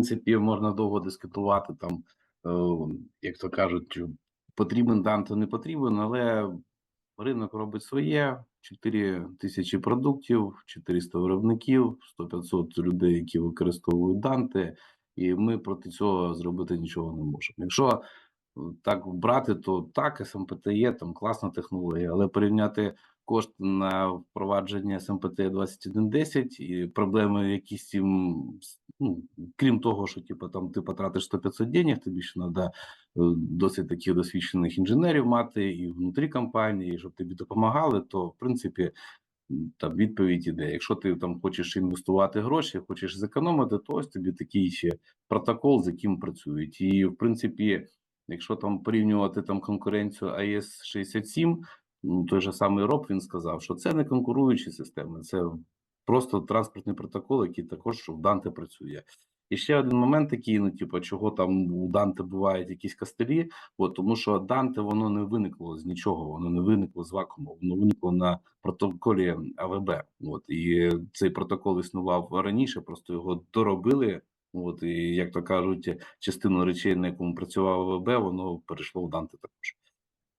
принципі, можна довго дискутувати там, е, як то кажуть, потрібен Данте, не потрібен, але ринок робить своє. 4 тисячі продуктів, 400 виробників, 100-500 людей, які використовують Данте, і ми проти цього зробити нічого не можемо. Якщо е, так брати, то так, СМПТ є там класна технологія, але порівняти кошти на впровадження СМПТ 2110 і проблеми якісь цим, ну, крім того, що типу, там ти потратиш 100-500 денег, тобі ще треба досить таких досвідчених інженерів мати і внутрі компанії, і щоб тобі допомагали, то в принципі. Там відповідь іде. Якщо ти там хочеш інвестувати гроші, хочеш зекономити, то ось тобі такий ще протокол, з яким працюють. І в принципі, якщо там порівнювати там конкуренцію АЕС 67, ну, той же самий Роб він сказав, що це не конкуруючі системи, це просто транспортний протокол, який також в Данте працює. І ще один момент такий, ну типу, чого там у Данте бувають якісь кастелі, от, тому що Данте воно не виникло з нічого, воно не виникло з вакууму, воно виникло на протоколі АВБ. От і цей протокол існував раніше, просто його доробили. От і як то кажуть, частину речей, на якому працював АВБ, воно перейшло в Данте також.